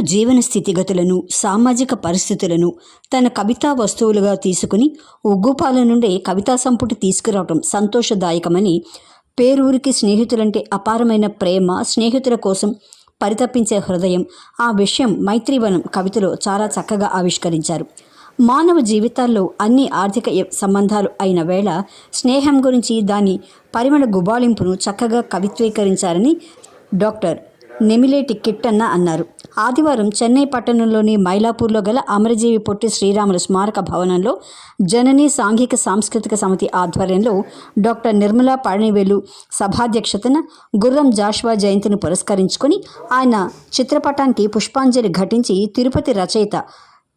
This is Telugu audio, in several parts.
జీవన స్థితిగతులను సామాజిక పరిస్థితులను తన కవితా వస్తువులుగా తీసుకుని ఉగ్గుపాల నుండే కవితా సంపుటి తీసుకురావటం సంతోషదాయకమని పేరూరికి స్నేహితులంటే అపారమైన ప్రేమ స్నేహితుల కోసం పరితపించే హృదయం ఆ విషయం మైత్రివనం కవితలో చాలా చక్కగా ఆవిష్కరించారు. మానవ జీవితాల్లో అన్ని ఆర్థిక సంబంధాలు అయిన వేళ స్నేహం గురించి దాని పరిమళ గుబాళింపును చక్కగా కవిత్వీకరించారని డాక్టర్ నెమిలేటి కిట్టన్న అన్నారు. ఆదివారం చెన్నై పట్టణంలోని మైలాపూర్లో గల అమరజీవి పొట్టి శ్రీరాములు స్మారక భవనంలో జనని సాంఘిక సాంస్కృతిక సమితి ఆధ్వర్యంలో డాక్టర్ నిర్మలా పళనివేలు సభాధ్యక్షతన గుర్రం జాషువా జయంతిని పురస్కరించుకొని ఆయన చిత్రపటానికి పుష్పాంజలి ఘటించి తిరుపతి రచయిత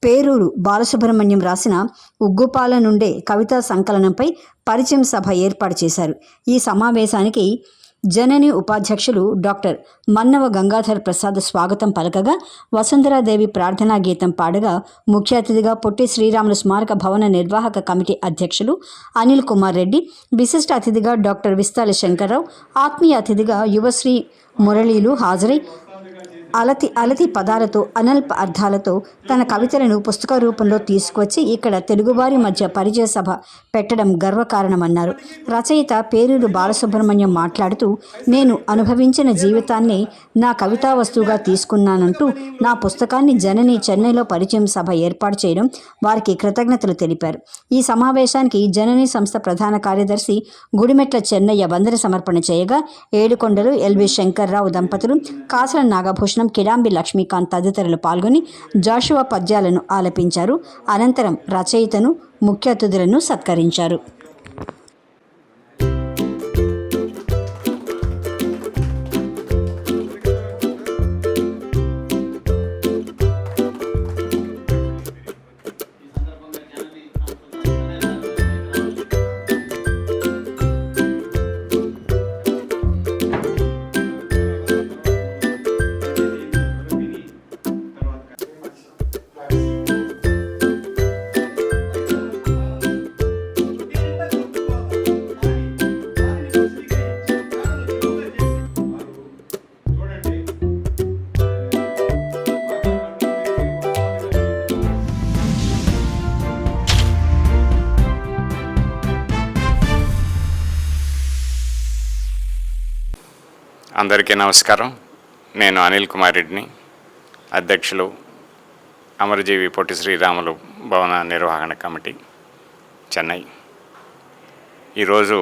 పేరూరు బాలసుబ్రహ్మణ్యం రాసిన ఉగ్గుపాల నుండే కవితా సంకలనంపై పరిచయం సభ ఏర్పాటు చేశారు. ఈ సమావేశానికి జనని ఉపాధ్యక్షులు డాక్టర్ మన్నవ గంగాధర్ ప్రసాద్ స్వాగతం పలకగా వసుంధరాదేవి ప్రార్థనా గీతం పాడగా ముఖ్య అతిథిగా పొట్టి శ్రీరాములు స్మారక భవన నిర్వాహక కమిటీ అధ్యక్షులు అనిల్ కుమార్ రెడ్డి విశిష్ట అతిథిగా డాక్టర్ విస్తాల శంకర్రావు ఆత్మీయ అతిథిగా యువశ్రీ మురళీలు హాజరై అలతి అలతి పదాలతో అనల్ప అర్థాలతో తన కవితలను పుస్తక రూపంలో తీసుకొచ్చి ఇక్కడ తెలుగువారి మధ్య పరిచయ సభ పెట్టడం గర్వకారణమన్నారు. రచయిత పేరూరు బాలసుబ్రహ్మణ్యం మాట్లాడుతూ నేను అనుభవించిన జీవితాన్ని నా కవితా వస్తువుగా తీసుకున్నానంటూ నా పుస్తకాన్ని జనని చెన్నైలో పరిచయం సభ ఏర్పాటు చేయడం వారికి కృతజ్ఞతలు తెలిపారు. ఈ సమావేశానికి జనని సంస్థ ప్రధాన కార్యదర్శి గుడిమెట్ల చెన్నయ్య వందన సమర్పణ చేయగా ఏడుకొండలు ఎల్వి శంకర్రావు దంపతులు కాసల నాగభూషణం కిడాంబి లక్ష్మీకాంత్ తదితరులు పాల్గొని జాషువా పద్యాలను ఆలపించారు. అనంతరం రచయితను ముఖ్య అతిథులను సత్కరించారు. అందరికీ నమస్కారం. నేను అనిల్ కుమార్ రెడ్డిని అధ్యక్షులు అమరజీవి పొట్టి శ్రీరాములు భవన నిర్వహణ కమిటీ చెన్నై. ఈరోజు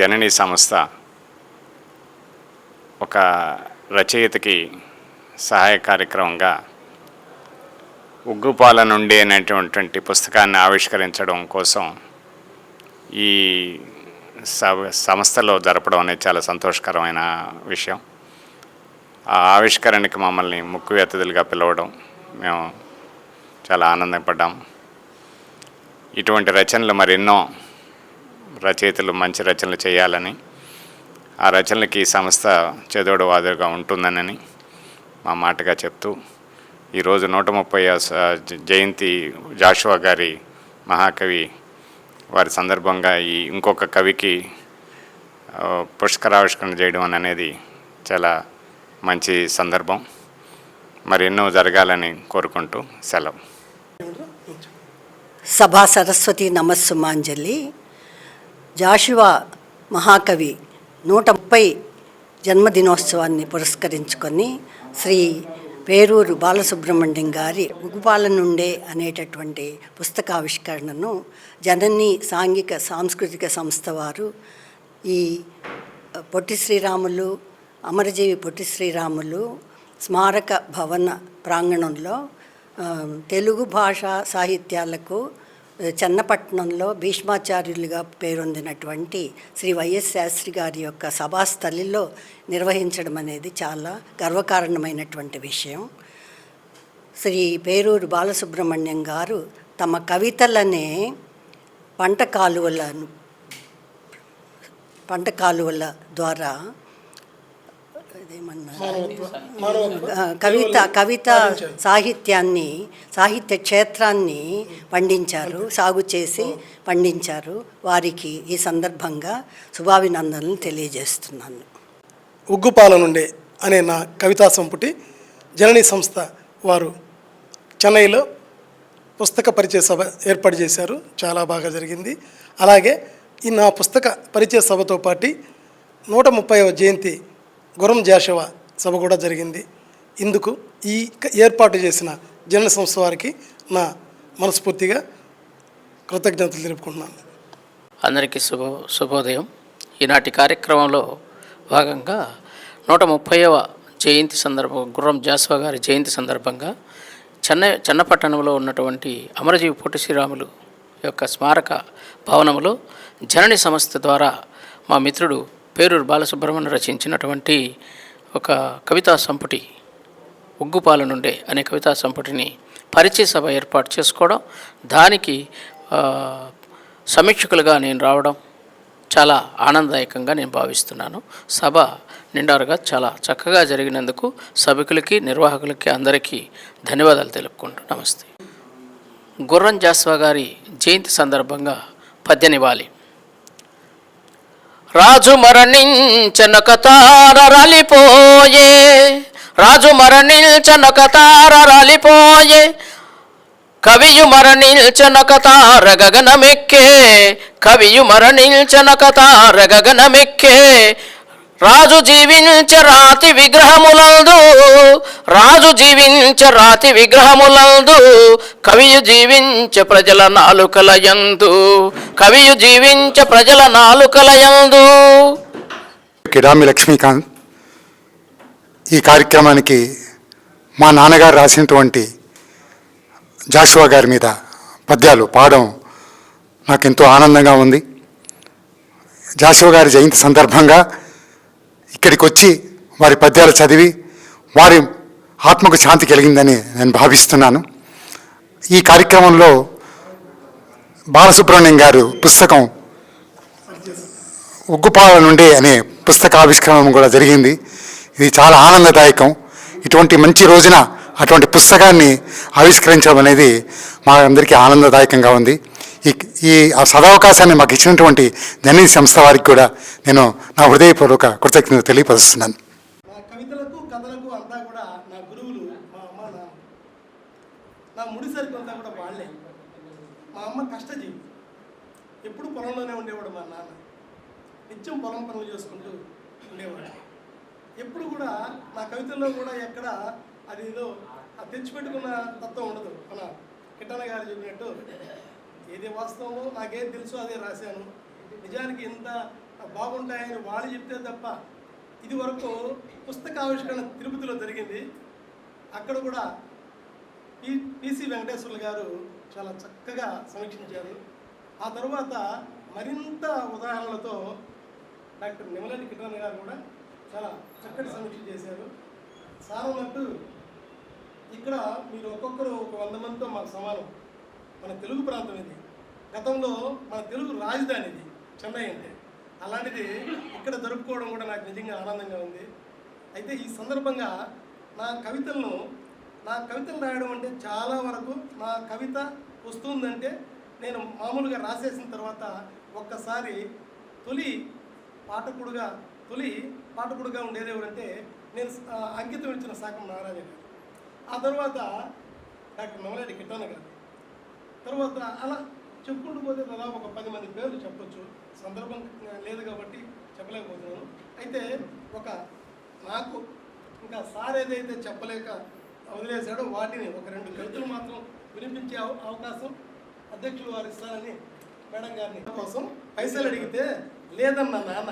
జనని సంస్థ ఒక రచయితకి సహాయ కార్యక్రమంగా ఉగ్గుపాల నుండి అనేటువంటి పుస్తకాన్ని ఆవిష్కరించడం కోసం ఈ సంస్థలో జరపడం అనేది చాలా సంతోషకరమైన విషయం. ఆ ఆవిష్కరణకి మమ్మల్ని ముక్కు అతిథులుగా పిలవడం మేము చాలా ఆనందపడ్డాం. ఇటువంటి రచనలు మరెన్నో రచయితలు మంచి రచనలు చేయాలని ఆ రచనలకి ఈ సంస్థ చెదోడు వాదుగా ఉంటుందనని మా మాటగా చెప్తూ ఈరోజు నూట ముప్పై జయంతి జాషువా గారి మహాకవి వారి సందర్భంగా ఈ ఇంకొక కవికి పుష్కరావిష్కరణ చేయడం అనేది చాలా మంచి సందర్భం. మరి ఎన్నో జరగాలని కోరుకుంటూ సెలవు. సభా సరస్వతి నమస్సుమాంజలి. జాషువా మహాకవి నూట ముప్పై జన్మదినోత్సవాన్ని పురస్కరించుకొని శ్రీ పేరూరు బాలసుబ్రహ్మణ్యం గారి ఉగుపాల నుండే అనేటటువంటి పుస్తకావిష్కరణను జనని సాంఘిక సాంస్కృతిక సంస్థ వారు ఈ పొట్టి శ్రీరాములు అమరజీవి పొట్టి శ్రీరాములు స్మారక భవన ప్రాంగణంలో తెలుగు భాష సాహిత్యాలకు చెన్నపట్నంలో భీష్మాచార్యులుగా పేరొందినటువంటి శ్రీ వైఎస్ శాస్త్రి గారి యొక్క సభాస్థలిలో నిర్వహించడం అనేది చాలా గర్వకారణమైనటువంటి విషయం. శ్రీ పేరూరు బాలసుబ్రహ్మణ్యం గారు తమ కవితలనే పంట కాలువలను పంట కాలువల ద్వారా ఇదేమన్నారు ఆ, కవిత కవిత సాహిత్యాన్ని సాహిత్య క్షేత్రాన్ని పండించారు సాగు చేసి పండించారు. వారికి ఈ సందర్భంగా శుభాభినందనలు తెలియజేస్తున్నాను. ఉగ్గుపాల నుండే అనే నా కవితా సంపుటి జనని సంస్థ వారు చెన్నైలో పుస్తక పరిచయ సభ ఏర్పాటు చేశారు. చాలా బాగా జరిగింది. అలాగే ఈ నా పుస్తక పరిచయ సభతో పాటు నూట ముప్పైవ జయంతి గురం జాషవ సభ కూడా జరిగింది. ఇందుకు ఈ ఏర్పాటు చేసిన జన సంస్థ వారికి నా మనస్ఫూర్తిగా కృతజ్ఞతలు తెలుపుకుంటున్నాను. అందరికీ శుభ శుభోదయం. ఈనాటి కార్యక్రమంలో భాగంగా నూట ముప్పైవ జయంతి సందర్భం గుర్రం జాస్వా గారి జయంతి సందర్భంగా చెన్నై చెన్నపట్టణంలో ఉన్నటువంటి అమరజీవి పొట్టి శ్రీరాములు యొక్క స్మారక భవనములో జనని సంస్థ ద్వారా మా మిత్రుడు పేరూరు బాలసుబ్రహ్మణ్యం రచించినటువంటి ఒక కవితా సంపుటి ఉగ్గుపాల నుండే అనే కవితా సంపుటిని పరిచయ సభ ఏర్పాటు చేసుకోవడం దానికి సమీక్షకులుగా నేను రావడం చాలా ఆనందదాయకంగా నేను భావిస్తున్నాను. సభ నిండారుగా చాలా చక్కగా జరిగినందుకు సభికులకి నిర్వాహకులకి అందరికీ ధన్యవాదాలు తెలుపుకుంటూ నమస్తే. గుర్రం జాస్వా గారి జయంతి సందర్భంగా పద్యనివ్వాలి రాజు మరణించనక తార రాలిపోయే. రాజు మరణించనక తార రాలిపోయే. కవియు మరణించనక తార గగనమెక్కే. కవియు మరణించనక తార గగనమెక్కే. రాజు జీవించ రాతి విగ్రహములందు. రాజు జీవించ రాతి విగ్రహములందు. కవియు జీవించ ప్రజల నాలుకలయందు కవియు జీవించ ప్రజల నాలుకలయందు. కిడామి లక్ష్మీకాంత్ ఈ కార్యక్రమానికి మా నాన్నగారు రాసినటువంటి జాషువా గారి మీద పద్యాలు పాడడం నాకు ఎంతో ఆనందంగా ఉంది. జాషువా గారి జయంతి సందర్భంగా ఇక్కడికి వచ్చి వారి పద్యాలు చదివి వారి ఆత్మకు శాంతి కలిగిందని నేను భావిస్తున్నాను. ఈ కార్యక్రమంలో బాలసుబ్రహ్మణ్యం గారు పుస్తకం ఉగ్గుపాల నుండి అనే పుస్తక ఆవిష్కరణ కూడా జరిగింది. ఇది చాలా ఆనందదాయకం. ఇటువంటి మంచి రోజున అటువంటి పుస్తకాన్ని ఆవిష్కరించడం అనేది మా అందరికీ ఆనందదాయకంగా ఉంది. ఈ ఈ ఆ సదవకాశాన్ని మాకు ఇచ్చినటువంటి జనీ సంస్థ వారికి కూడా నేను నా హృదయపూర్వక కృతజ్ఞత తెలియపరుస్తున్నాను. నా కవితలకు అంతా కూడా వాళ్ళే. మా అమ్మ కష్టజీవి. ఎప్పుడు పొలంలోనే ఉండేవాడు మా నాన్న. నిత్యం పొలం పనులు చేసుకుంటూ ఉండేవాడు. ఎప్పుడు కూడా నా కవితల్లో కూడా ఎక్కడ అది ఏదో తెచ్చిపెట్టుకున్న తత్వం ఉండదు. మన కిట్టన్న గారు చెప్పినట్టు ఏది వాస్తవమో నాకేం తెలుసో అదే రాశాను. నిజానికి ఇంత బాగుంటాయని వాళ్ళు చెప్తే తప్ప ఇది వరకు పుస్తకావిష్కరణ తిరుపతిలో జరిగింది. అక్కడ కూడా పి పిసి వెంకటేశ్వర్లు గారు చాలా చక్కగా సమీక్షించారు. ఆ తర్వాత మరింత ఉదాహరణలతో డాక్టర్ నిమలని కిరణ్ గారు కూడా చాలా చక్కటి సమీక్ష చేశారు. సార్ ఇక్కడ మీరు ఒక్కొక్కరు ఒక వంద మందితో మాకు సమానం. మన తెలుగు ప్రాంతం ఇది. గతంలో మన తెలుగు రాజధాని ఇది చెన్నై అంటే. అలాంటిది ఇక్కడ జరుపుకోవడం కూడా నాకు నిజంగా ఆనందంగా ఉంది. అయితే ఈ సందర్భంగా నా కవితలను నా కవితలు రాయడం అంటే చాలా వరకు నా కవిత వస్తుందంటే నేను మామూలుగా రాసేసిన తర్వాత ఒక్కసారి తొలి పాఠకుడుగా తొలి పాఠకుడుగా ఉండేది ఎవరంటే నేను అంకితం ఇచ్చిన శాఖం నారాయణ గారు. ఆ తర్వాత డాక్టర్ నవలేటి కిట్టన్న గారు. తర్వాత అలా చెప్పుకుంటూ పోతే దాదాపు ఒక పది మంది పేర్లు చెప్పొచ్చు. సందర్భం లేదు కాబట్టి చెప్పలేకపోతున్నాను. అయితే ఒక నాకు ఇంకా సార్ ఏదైతే చెప్పలేక వదిలేశాడు. వాటిని ఒక రెండు కవితలు మాత్రం వినిపించే అవ- అవకాశం అధ్యక్షులు వారు ఇస్తారని మేడం గారిని. కోసం పైసలు అడిగితే లేదన్న నాన్న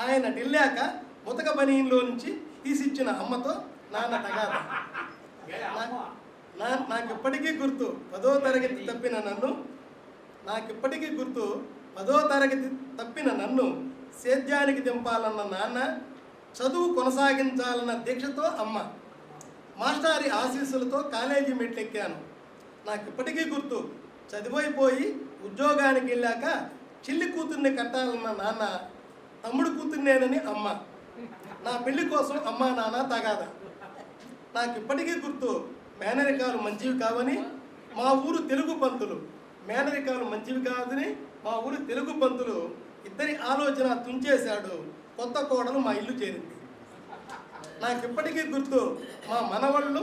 ఆయన ఢిల్లాక ముతక బనీలో నుంచి తీసిచ్చిన అమ్మతో నాన్న తగాద. నా- నాకు ఇప్పటికీ గుర్తు పదో తరగతి తప్పిన నన్ను నాకు ఇప్పటికీ గుర్తు పదో తరగతి తప్పిన నన్ను సేద్యానికి దింపాలన్న నాన్న చదువు కొనసాగించాలన్న దీక్షతో అమ్మ. మాస్టారి ఆశీస్సులతో కాలేజీ మెట్లెక్కాను. నాకు ఇప్పటికీ గుర్తు చదివైపోయి ఉద్యోగానికి వెళ్ళాక చిల్లి కూతుర్ని కట్టాలన్న నాన్న తమ్ముడు కూతుర్నేనని అమ్మ. నా పెళ్ళి కోసం అమ్మ నాన్న తగాద. నాకు ఇప్పటికీ గుర్తు మేనరికాలు మంచివి కావని మా ఊరు తెలుగు పంతులు. మేనరికాలు మంచివి కాదని మా ఊరు తెలుగు పంతులు ఇద్దరి ఆలోచన తుంచేశాడు. కొత్త కోడలు మా ఇల్లు చేరింది. నాకు ఇప్పటికీ గుర్తు మా మనవళ్ళు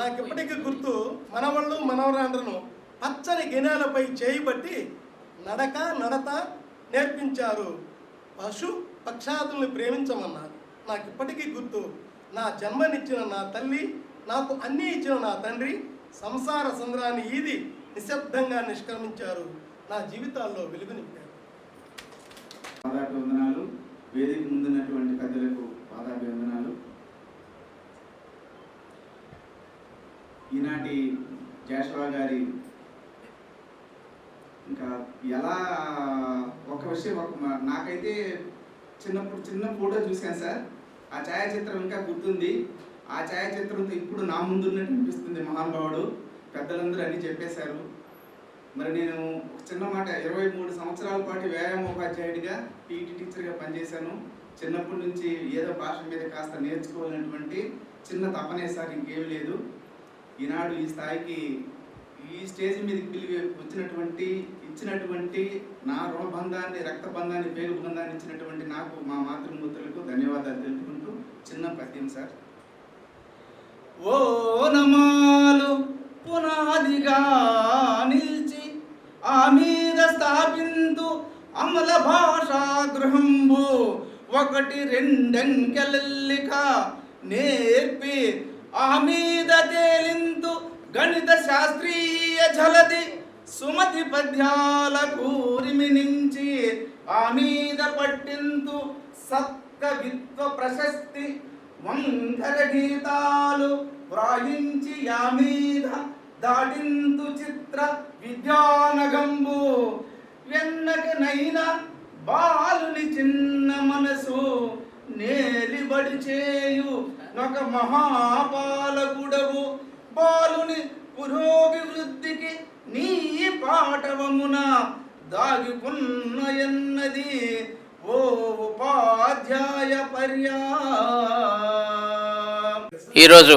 నాకు ఇప్పటికీ గుర్తు మనవళ్ళు మనవరాండ్రను పచ్చని గినాలపై చేయబట్టి నడక నడత నేర్పించారు. పశు పక్షాదుల్ని ప్రేమించమన్నారు. నాకు ఇప్పటికీ గుర్తు నా జన్మనిచ్చిన నా తల్లి నాకు అన్నీ ఇచ్చిన నా తండ్రి సంసార సంద్రాన్ని ఈది నిశ్శబ్దంగా నిష్క్రమించారు. నా జీవితాల్లో వెలుగు వేదిక ముందున్నటువంటి పెద్దలకు పాదాభివందనాలు. ఈనాటి జాషవా గారి ఇంకా ఎలా ఒక విషయం ఒక నాకైతే చిన్నప్పుడు చిన్న ఫోటో చూశాను సార్. ఆ ఛాయాచిత్రం ఇంకా గుర్తుంది. ఆ ఛాయాచిత్రంతో ఇప్పుడు నా ముందున్నట్టు అనిపిస్తుంది మహానుభావుడు పెద్దలందరూ అన్నీ చెప్పేశారు. మరి నేను ఒక చిన్న మాట ఇరవై మూడు సంవత్సరాల పాటు వ్యాయామోపాధ్యాయుడిగా పీఈటీ టీచర్గా పనిచేశాను. చిన్నప్పటి నుంచి ఏదో భాష మీద కాస్త నేర్చుకోవాలనేటువంటి చిన్న తపనే సార్ ఇంకేమీ లేదు. ఈనాడు ఈ స్థాయికి ఈ స్టేజ్ మీదకి పిలివి వచ్చినటువంటి ఇచ్చినటువంటి నా రుణబంధాన్ని రక్తబంధాన్ని పేరు బంధాన్ని ఇచ్చినటువంటి నాకు మా మాతృమూర్తులకు ధన్యవాదాలు తెలుపుకుంటూ చిన్న పద్యం సార్. ఓ నమాలు పునాదిగా నిలిచి ఆ మీద స్థాపింతు అమల భాషా గృహంబు ఒకటి రెండంకెలెల్లిక నేర్పి ఆ తేలింతు గణిత శాస్త్రీయ జలది సుమతి పద్యాల కూరిమి నుంచి ఆమీద పట్టింతు సత్కవిత్వ ప్రశస్తి వంకర గీతాలు వ్రాయించి యామీద దాటింతు చిత్ర విద్యానగంబు వెన్నకనైనా బాలుని చిన్న మనసు నేలిబడి చేయు. ఒక మహాపాలకుడవు బాలుని పురోభివృద్ధికి నీ పాఠవమున దాగిపున్న ఎన్నది? ఓ ఉపాధ్యాయ పర్యా ఈరోజు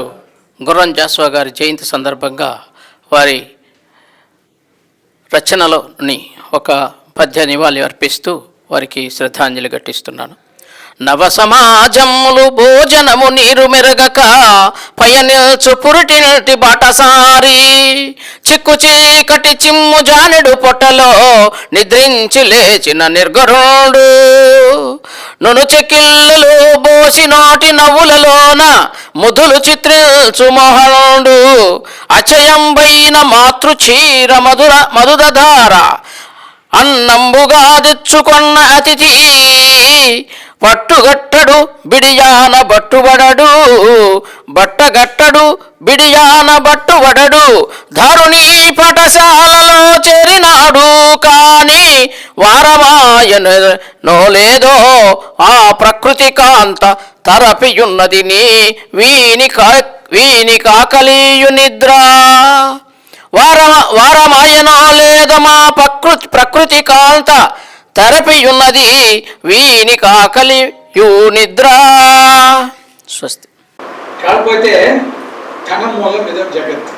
గుర్రం జాస్వా గారి జయంతి సందర్భంగా వారి రచనలోని ఒక పద్య నివాళి అర్పిస్తూ వారికి శ్రద్ధాంజలి ఘటిస్తున్నాను. నవ సమాజములు భోజనము నీరు మెరగక పయనిల్చు పురిటినటి బాటసారి. చిక్కు చీకటి చిమ్ము జానెడు పొట్టలో నిద్రించి లేచిన నిర్గరుడు నును చెక్కిళ్ళు బోసి నాటి నవ్వులలోన ముదులు చిత్రిల్చు మోహనుడు అచయంబైన మాతృ చీర మధుర మధుదధార అన్నంబుగా తెచ్చుకొన్న అతిథి. పట్టుగట్టడు బిడియాన బట్టుబడడు. బట్టగట్టడు బిడియాన బట్టుబడడు. ధరుణి పటశాలలో చేరినాడు కాని వారమాయను నోలేదో ఆ ప్రకృతి కాంత తరపియున్నది నీ వీని కా వీని కాకలీయు నిద్ర వార వారమాయనో ప్రకృతి ప్రకృతి కాంత తెరపియున్నది. వీని కాకలి యు నిద్ర. స్వస్తి. కాకపోతే ధనం మూలం మీద జగత్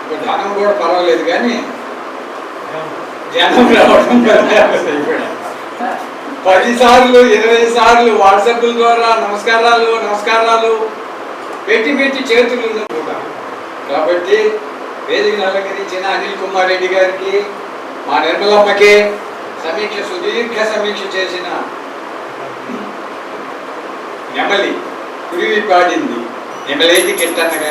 ఇప్పుడు ధనం కూడా పర్వాలేదు కానీ ధ్యానం రావడం పది సార్లు ఇరవై సార్లు వాట్సాప్ల ద్వారా నమస్కారాలు నమస్కారాలు పెట్టి పెట్టి చేతులు కాబట్టి వేదిక అలంకరించిన అనిల్ కుమార్ రెడ్డి గారికి మా నిర్మలమ్మకి సమీక్ష సుదీర్ఘ సమీక్ష చేసిన నెమలి కురివి పాడింది నెమలేది కిట్టన్నగా